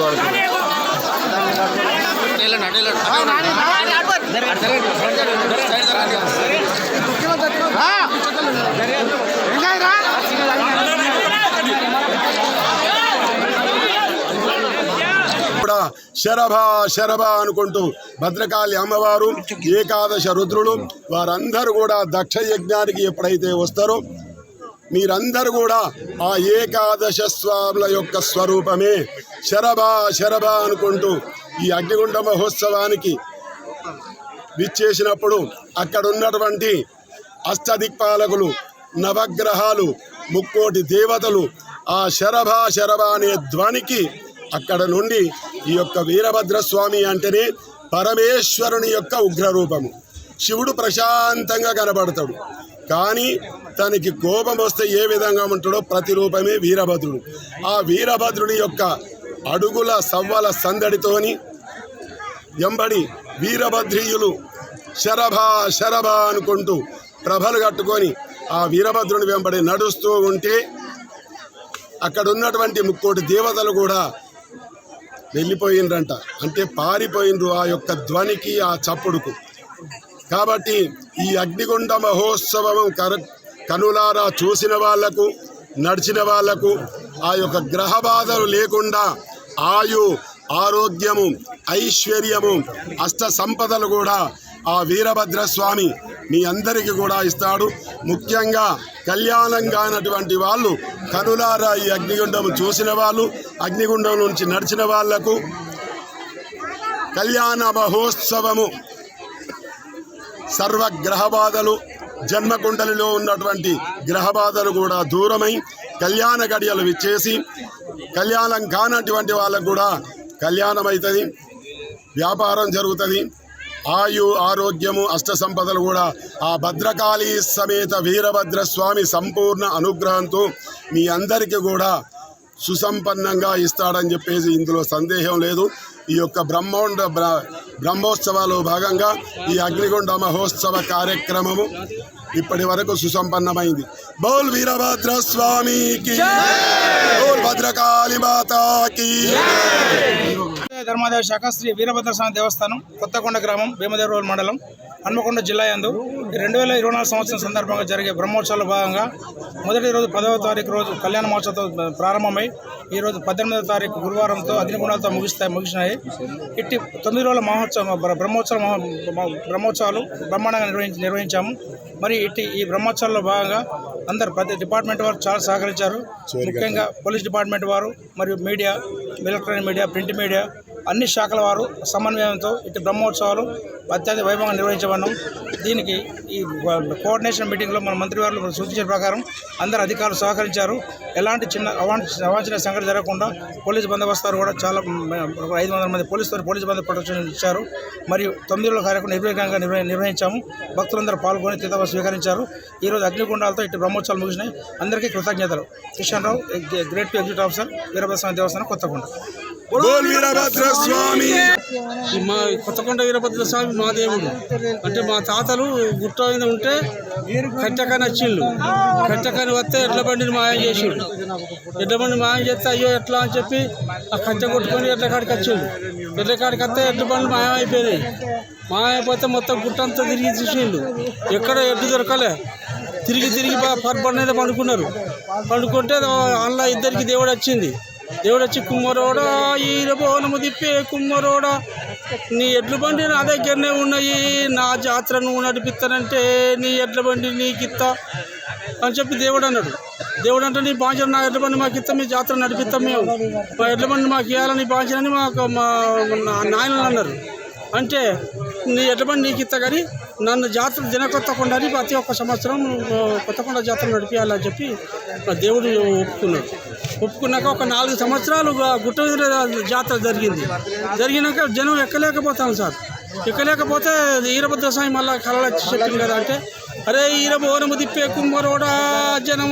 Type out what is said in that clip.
కూడా శరభ శరభ అనుకుంటూ భద్రకాళి అమ్మవారు ఏకాదశ రుద్రులు వారందరూ కూడా దక్ష యజ్ఞానికి ఎప్పుడైతే వస్తారో మీరందరూ కూడా ఆ ఏకాదశ స్వాముల యొక్క స్వరూపమే శరభా శరభ అనుకుంటూ ఈ అగ్నిగుండ మహోత్సవానికి విచ్చేసినప్పుడు అక్కడ ఉన్నటువంటి అష్టదిక్పాలకులు నవగ్రహాలు ముక్కోటి దేవతలు ఆ శరభ శరభ అనే ధ్వనికి అక్కడ నుండి ఈ యొక్క వీరభద్ర స్వామి అంటేనే పరమేశ్వరుని యొక్క ఉగ్రరూపము. శివుడు ప్రశాంతంగా కనబడతాడు. కానీ తనకి కోపం వస్తే ఏ విధంగా ఉంటాడో ప్రతిరూపమే వీరభద్రుడు. ఆ వీరభద్రుడి యొక్క అడుగుల సవ్వల సందడితోని ఎంబడి వీరభద్రీయులు శరభా శరభ అనుకుంటూ ప్రభలు కట్టుకొని ఆ వీరభద్రుని వెంబడి నడుస్తూ ఉంటే అక్కడ ఉన్నటువంటి ముక్కోటి దేవతలు కూడా వెళ్ళిపోయిండ్రంట అంటే పారిపోయిండ్రు ఆ యొక్క ధ్వనికి ఆ చప్పుడుకు. కాబట్టి ఈ అగ్నిగుండ మహోత్సవం కనులారా చూసిన వాళ్ళకు నడిచిన వాళ్ళకు ఆ యొక్క గ్రహ బాధలు లేకుండా ఆయు ఆరోగ్యము ఐశ్వర్యము అష్ట సంపదలు కూడా ఆ వీరభద్రస్వామి మీ అందరికీ కూడా ఇస్తాడు. ముఖ్యంగా కళ్యాణంగా అయినటువంటి వాళ్ళు కనులారా ఈ అగ్నిగుండం చూసిన వాళ్ళు అగ్నిగుండం నుంచి నడిచిన వాళ్ళకు కళ్యాణ మహోత్సవము సర్వ గ్రహ బాధలు జన్మకుండలిలో ఉన్నటువంటి గ్రహ బాధలు కూడా దూరమై కళ్యాణ గడియలు విచ్చేసి కళ్యాణం కానటువంటి వాళ్ళకు కూడా కళ్యాణం అవుతుంది వ్యాపారం జరుగుతుంది ఆయు ఆరోగ్యము అష్ట సంపదలు కూడా ఆ భద్రకాళీ సమేత వీరభద్ర స్వామి సంపూర్ణ అనుగ్రహంతో మీ అందరికీ కూడా సుసంపన్నంగా ఇస్తాడని చెప్పేసి ఇందులో సందేహం లేదు. ఈ యొక్క బ్రహ్మోండ బ్ర- బ్రహ్మోత్సవాలో భాగంగా ఈ అగ్నిగుండ మహోత్సవ కార్యక్రమము ఇప్పటి వరకు సుసంపన్నమైంది. బౌల్ వీరభద్ర స్వామికి బోల్ భద్రకాళి మాతాకి. ధర్మాదాయ శాఖ శ్రీ వీరభద్ర స్వామి దేవస్థానం కొత్తకొండ గ్రామం భీమదేవరూరు మండలం హన్మకొండ జిల్లా యందు. రెండు వేల ఇరవై నాలుగు సంవత్సరం సందర్భంగా జరిగే బ్రహ్మోత్సవాల భాగంగా మొదటి రోజు పదవ తారీఖు రోజు కళ్యాణ మహోత్సవంతో ప్రారంభమై ఈ రోజు పద్దెనిమిదవ తారీఖు గురువారంతో అగ్నిగుణాలతో ముగిస్తాయి ముగిసినాయి. ఇట్టి తొమ్మిది రోజుల మహోత్సవం బ్ర- బ్రహ్మోత్సవ బ్రహ్మోత్సవాలు బ్రహ్మాండంగా నిర్వహించి నిర్వహించాము. మరి ఇట్టి ఈ బ్రహ్మోత్సవాల్లో భాగంగా అందరు ప్రతి డిపార్ట్మెంట్ వారు చాలా సహకరించారు. ముఖ్యంగా పోలీస్ డిపార్ట్మెంట్ వారు మరియు media electronic media print media అన్ని శాఖల వారు సమన్వయంతో ఇటు బ్రహ్మోత్సవాలు అత్యంత వైభవంగా నిర్వహించబడినాం దీనికి ఈ కోఆర్డినేషన్ మీటింగ్లో మన మంత్రి వారు సూచించిన ప్రకారం అందరు అధికారులు సహకరించారు. ఎలాంటి చిన్న అవాంఛ అవాంఛనీయ సంఘటన జరగకుండా పోలీస్ బందోబస్తారు కూడా చాలా ఐదు వందల మంది పోలీసు పోలీస్ బందోబస్తు ప్రొటెక్షన్ ఇచ్చారు. మరియు తొమ్మిది రోజుల కార్యక్రమం నిర్విఘ్నంగా నిర్వ నిర్వహించాము. భక్తులందరూ పాల్గొని తీర్థ స్వీకరించారు. ఈరోజు అగ్నిగుండాలతో ఇటు బ్రహ్మోత్సవాలు ముగిసినాయి. అందరికీ కృతజ్ఞతలు. Kishan Rao great executive officer Veerabhadra దేవస్థానం కొత్తకొండ బోల్ వీరభద్ర స్వామి ఈ మా కొత్తకొండ వీరభద్ర స్వామి మా దేవుడు. అంటే మా తాతలు గుట్ట మీద ఉంటే కట్టకాని వచ్చిండు కట్టకాని వస్తే ఎడ్ల బండిని మాయం చేసిండు. ఎడ్ల బండి మాయం చేస్తే అయ్యో ఎట్లా అని చెప్పి ఆ కట్టె కొట్టుకొని ఎడ్ల కాడికి వచ్చిండు. ఎడ్ల కాడికి వస్తే ఎడ్ల బండి మాయం అయిపోయినాయి. మాయం అయిపోతే మొత్తం గుట్టంతా తిరిగి చూసిండు ఎక్కడ ఎడ్డు దొరకలే. తిరిగి తిరిగి పర్బండి మీద పండుకున్నారు. పండుకుంటే అందులో ఇద్దరికి దేవుడు వచ్చింది. దేవుడు వచ్చి కుమ్మరోడా ఈర బోనము తిప్పే కుమ్మరోడా. నీ ఎడ్ల బండి నా దగ్గరనే ఉన్నాయి నా జాతర నువ్వు నడిపిస్తానంటే నీ ఎడ్ల బండి నీకిత్త అని చెప్పి దేవుడు అన్నాడు దేవుడు అంటే నీ బాంచన నా ఎడ్ల బండి మాకు ఇస్తాం మీ జాతర నడిపిస్తాం మేము. మా ఎడ్ల బండి మాకు ఇవ్వాలని బాంచనని మాకు మా నా నాయనలు అన్నారు. అంటే నీ ఎడ్లబండి నీకు ఇస్తా కానీ నన్ను జాతర దినకొత్తకొండని ప్రతి ఒక్క సంవత్సరం కొత్తకొండ జాతర నడిపించాలని చెప్పి ఆ దేవుడు ఒప్పుకున్నాడు. ఒప్పుకున్నాక ఒక నాలుగు సంవత్సరాలు గుట్ట జాతర జరిగింది. జరిగినాక జనం ఎక్కలేకపోతాను సార్. ఎక్కలేకపోతే ఈరభద్ర స్వామి మళ్ళీ కళలు చెప్పింది కదా అంటే అరే ఈర ఓరము తిప్పే కుమ్మరోడా జనం